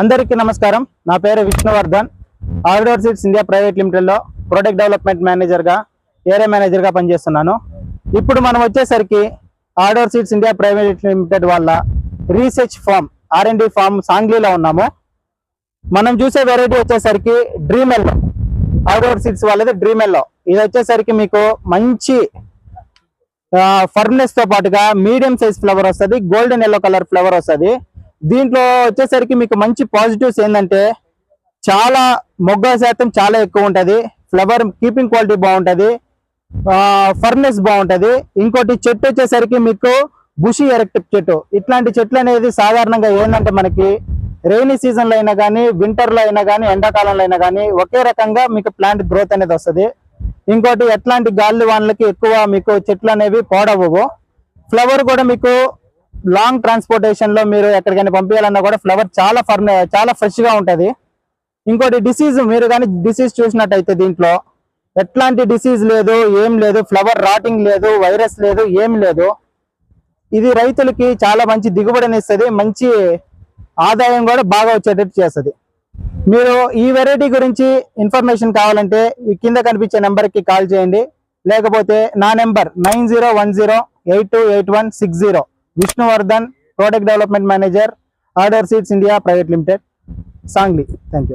అందరికీ నమస్కారం. నా పేరు Vishnuvardhan. Order seeds India private లిమిటెడ్లో product development మేనేజర్గా ఏరియా మేనేజర్గా పనిచేస్తున్నాను. ఇప్పుడు మనం వచ్చేసరికి order seeds India private limited వాళ్ళ research farm R and D farm సాంగ్లీలో ఉన్నాము. మనం చూసే వెరైటీ వచ్చేసరికి డ్రీమ్ ఎల్లో ఆర్డర్ సీట్స్ వాళ్ళది డ్రీమ్ ఎల్లో ఇది వచ్చేసరికి మీకు మంచి ఫర్నెస్తో పాటుగా మీడియం సైజ్ ఫ్లవర్ వస్తుంది. గోల్డెన్ ఎల్లో కలర్ ఫ్లవర్ వస్తుంది. దీంట్లో వచ్చేసరికి మీకు మంచి పాజిటివ్స్ ఏంటంటే చాలా మొగ్గ శాతం చాలా ఎక్కువ ఉంటుంది. ఫ్లవర్ కీపింగ్ క్వాలిటీ బాగుంటుంది. ఫర్నెస్ బాగుంటుంది. ఇంకోటి చెట్టు వచ్చేసరికి మీకు బుషి ఎరెక్టివ్ చెట్టు. ఇట్లాంటి చెట్లు అనేది సాధారణంగా ఏంటంటే మనకి రెయినీ సీజన్లో అయినా కానీ వింటర్లో అయినా కానీ ఎండాకాలంలో అయినా కానీ ఒకే రకంగా మీకు ప్లాంట్ గ్రోత్ అనేది వస్తుంది. ఇంకోటి ఎట్లాంటి గాలి వానలకి ఎక్కువ మీకు చెట్లు అనేవి పాడవవు ఫ్లవర్ కూడా మీకు లాంగ్ ట్రాన్స్పోర్టేషన్లో మీరు ఎక్కడికైనా పంపించాలన్నా కూడా ఫ్లవర్ చాలా ఫర్న చాలా ఫ్రెష్గా ఉంటది. ఇంకోటి డిసీజ్ మీరు కానీ డిసీజ్ చూసినట్టయితే దీంట్లో ఎట్లాంటి డిసీజ్ లేదు ఏం లేదు ఫ్లవర్ రాటింగ్ లేదు వైరస్ లేదు ఏం లేదు. ఇది రైతులకి చాలా మంచి దిగుబడిని ఇస్తుంది మంచి ఆదాయం కూడా బాగా వచ్చేటట్టు చేస్తుంది. మీరు ఈ వెరైటీ గురించి ఇన్ఫర్మేషన్ కావాలంటే ఈ కింద కనిపించే నెంబర్కి కాల్ చేయండి. లేకపోతే నా number nine zero one zero eight two eight one six zero. Vishnuvardhan product development manager order seeds India private limited Sangli thank